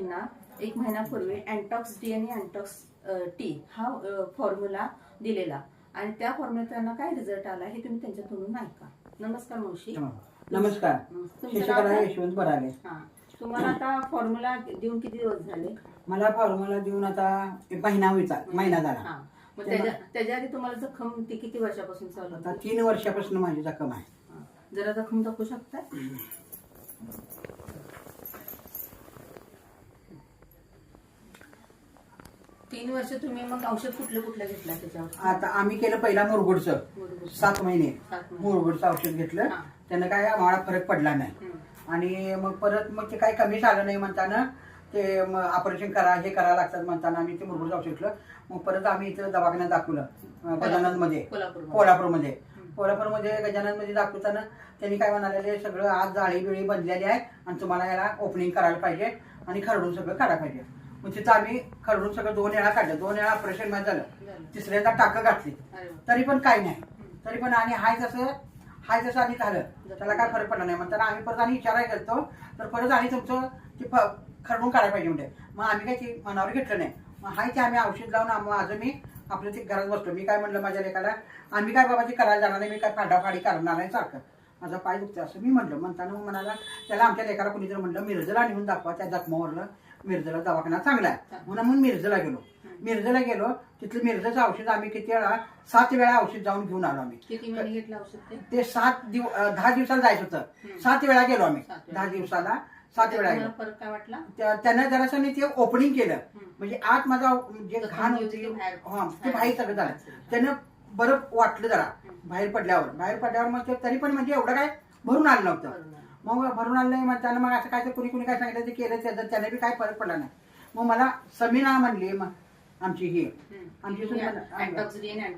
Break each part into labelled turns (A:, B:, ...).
A: ना एक महिन्यापूर्वी अँटॉक्स डी आणि अँटॉक्स टी हा फॉर्म्युला दिलेला. आणि त्या फॉर्म्युला त्यांना काय रिझल्ट आला हे तुम्ही त्यांच्या तोंडून ऐका. नमस्कार मावशी.
B: नमस्कार? यशवंत बराले
A: हा. तुम्हाला आता फॉर्म्युला देऊन किती दिवस झाले?
B: मला फॉर्म्युला देऊन आता एक महिना महिना झाला.
A: त्याच्या आधी तुम्हाला जखम ती किती वर्षापासून चालू
B: आता तीन वर्षापासून माझी जखम आहे.
A: जरा जखम दाखवू शकता? तीन वर्ष तुम्ही मग औषध कुठलं कुठलं घेतलं त्याच्यावर
B: आता आम्ही केलं पहिला मुरगुडचं. सात महिने
A: सात महिने.
B: मुरगुडचं औषध घेतलं
A: हा.
B: त्यानं काय आम्हाला फरक पडला नाही
A: हम्म.
B: आणि मग परत मग ते काही कमी झालं नाही म्हणताना ते ऑपरेशन करा हे करावं लागतात म्हणताना आम्ही ते मुरगुडचं औषध घेतलं मग परत आम्ही इथं दवाखान्यात दाखवलं अं, गजाननमध्ये
A: कोल्हापूरमध्ये.
B: कोल्हापूरमध्ये
A: हम्म.
B: कोल्हापूरमध्ये गजाननमध्ये दाखवताना त्यांनी काय म्हणाले सगळं आज जाळी बिळी बनलेली आहे आणि तुम्हाला याला ओपनिंग करायला पाहिजे आणि खरडून सगळं काढायला पाहिजे मग तिथं आम्ही खरडून सगळं दोन वेळा काढलं. दोन वेळा ऑपरेशनमध्ये झालं. तिसऱ्यांदा टाकं घातली. तरी पण काय नाही. तरी पण आणि हाय तसं हाय तसं आणि झालं त्याला काय फरक पडला नाही. म्हणताना आम्ही परत आणि विचारायला गेलतो तर परत आणि तुमचं ते खरडून काढायला पाहिजे म्हणजे. मग आम्ही काय ते मनावर घेतलं नाही. मग हाय ते आम्ही औषध लावून माझं मी आपलं ते घरात बसलो. मी काय म्हणलं माझ्या लेखाला आम्ही काय बाबा ते करायला जाणार नाही. मी काय फाडाफाडी करणार नाही सारखं. माझा पाय दुखतो असं मी म्हणलं. म्हणताना मग म्हणाला त्याला आमच्या लेखाला कोणीतरी म्हणलं मिरजला नेऊन दाखवा. त्या जखमावरलं मिरजला दवाखाना चांगला आहे. म्हणून मग मिरजला गेलो. मिरजला गेलो तिथलं मिरजचं औषध आम्ही किती वेळा सात वेळा औषध जाऊन घेऊन आलो आम्ही.
A: किती महिने घेतलं औषध ते?
B: ते सात दिव अं, दहा दिवसाला जायचं होतं. सात वेळा गेलो आम्ही.
A: सात वेळा.
B: दहा दिवसाला सात वेळा गेलो.
A: तुम्हाला फरक काय वाटला?
B: त्या- त्यानं जरासं मी ते ओपनिंग केलं.
A: हम्म.
B: म्हणजे आत माझा जे
A: जखम
B: घाण होती
A: बाहेर.
B: हा ते बाहेर. सगळं झालं. त्यानं बरं वाटलं जरा. बाहेर पडल्यावर. बाहेर पडल्यावर मग ते तरी पण म्हणजे एवढं काय भरून आलं नव्हतं.
A: बरोबर.
B: मग भरून आलं नाही मग त्यानं मग असं काय ते कुणी कुणी काय सांगितलं ते केलं त्याचं त्याने बी काय फरक पडला नाही. मग मला समीना म्हणली मग आमची ही. आमची सुन-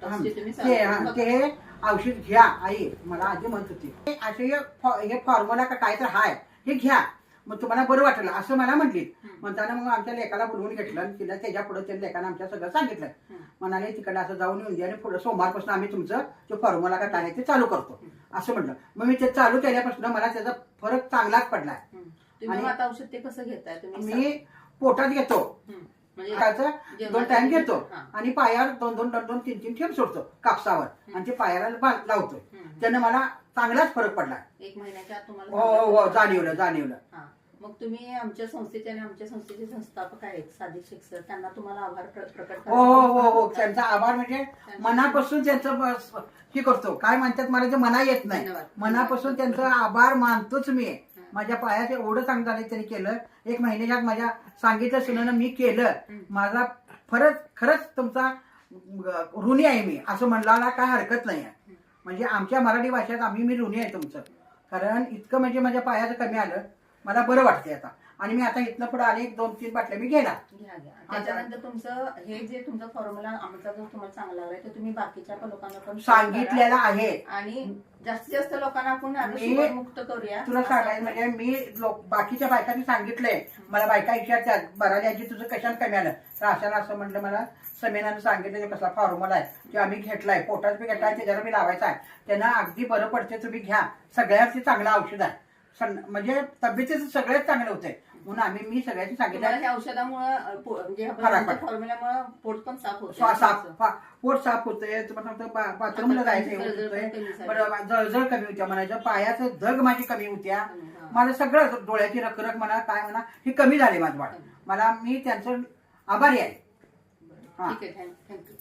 B: हा, ते हा, ते हे औषध घ्या आई. मला आधी म्हणत होती. हे असे हे फॉ- हे फॉर्म्युला का काय तर हाय. हे घ्या. मग तुम्हाला बरं वाटलं असं मला म्हटली. म्हणताना मग आमच्या लेखाला बोलवून घेतलं आणि तिला त्याच्या पुढे त्या लेखानं आमच्या सगळं सांगितलं. म्हणाले तिकडे असं जाऊन येऊन द्या आणि पुढे सोमवारपासून आम्ही तुमचं ते फॉर्म्युला का काय आहे ते चालू करतो. असं म्हटलं. मग मी ते चालू केल्यापासून मला त्याचा फरक चांगलाच.
A: तुम्ही
B: आणि-
A: आता औषध ते कसं घेताय?
B: मी पोटात घेतो.
A: म्हणजे
B: दोन टाइम घेतो. आणि पायावर दोन दोन दोन दोन तीन तीन ठेप सोडतो कापसावर. आणि ते पायाला लावतो. त्यानं मला चांगलाच फरक पडला.
A: एक महिन्याच्या
B: हो हो हो जाणीवलं जाणीवलं.
A: मग तुम्ही आमच्या संस्थेचे आणि आमच्या संस्थेचे संस्थापक आहेत सादिक शेख सर. त्यांना तुम्हाला आभार प्र- प्रकट
B: हो हो हो हो
A: करायचा
B: त्यांचा आभार म्हणजे मनापासून त्यांचं बस- हे करतो. काय म्हणतात मला ते मना येत नाही.
A: धन्यवाद.
B: मनापासून त्यांचा आभार मानतोच मी. माझ्या पायात एवढं चांगलं झालं त्यांनी केलं. एक महिन्याच्यात माझ्या सांगितलं सुनानं मी केलं. माझा खरंच खरंच तुमचा अं, ऋणी आहे मी. असं म्हणला काय हरकत नाही आहे. म्हणजे आमच्या मराठी भाषेत आम्ही मी ऋणी आहे तुमचं. कारण इतकं म्हणजे माझ्या पायाचं कमी आलं. मला बरं वाटतंय आता. आणि मी आता इथनं पुढे आले एक दोन तीन बाटल्या मी घेणार.
A: घ्या घ्या. त्याच्यानंतर तुमचं हे जे तुमचा फॉर्म्युला आमचा जो तुम्हाला चांगला लागलाय तो तुम्ही बाकीच्या पण लोकांना पण
B: सांगितलेलं आहे.
A: आणि जास्तीत जास्त लोकांना आपण आता
B: मी-
A: शुगर मुक्त करूया.
B: तुला सांगायचं म्हणजे मी लोक बाकीच्या बायकांनी सांगितलंय. मला बायका विचारतात बराली आजी तुझं कशाला कमी आलं? तर अशाला असं म्हटलं मला समेनानं सांगितलं ते कसला फॉर्म्युला आहे ते आम्ही घेतलाय पोटात बी घेतलाय त्याच्यावर मी लावायचा आहे. त्यांना अगदी बरं पडते तुम्ही घ्या. सगळ्यात ते चांगलं औषध आहे. म्हणजे तब्येतीचं सगळ्यात चांगलं होतंय. म्हणून आम्ही मी सगळ्यांनी सांगितलं.
A: औषधामुळे म्हणजे
B: फरक पडतो.
A: फॉर्म्युल्यामुळे पोट पण साफ होतं
B: श्वास साफ पोट साफ होतंय. तुम्हाला सांगतो बाथरूमला जायचं एवढं
A: जळजळ कमी
B: होतंय
A: झाली.
B: बरं जळजळ कमी होत्या म्हणायचं. पायाचं धग माझी कमी होत्या.
A: हा.
B: मला सगळं डोळ्याची रखरख म्हणा काय म्हणा हे कमी झाले माझं बाळ. मला मी त्यांचं आभारी आहे. हा.
A: ठीक आहे थँक्यू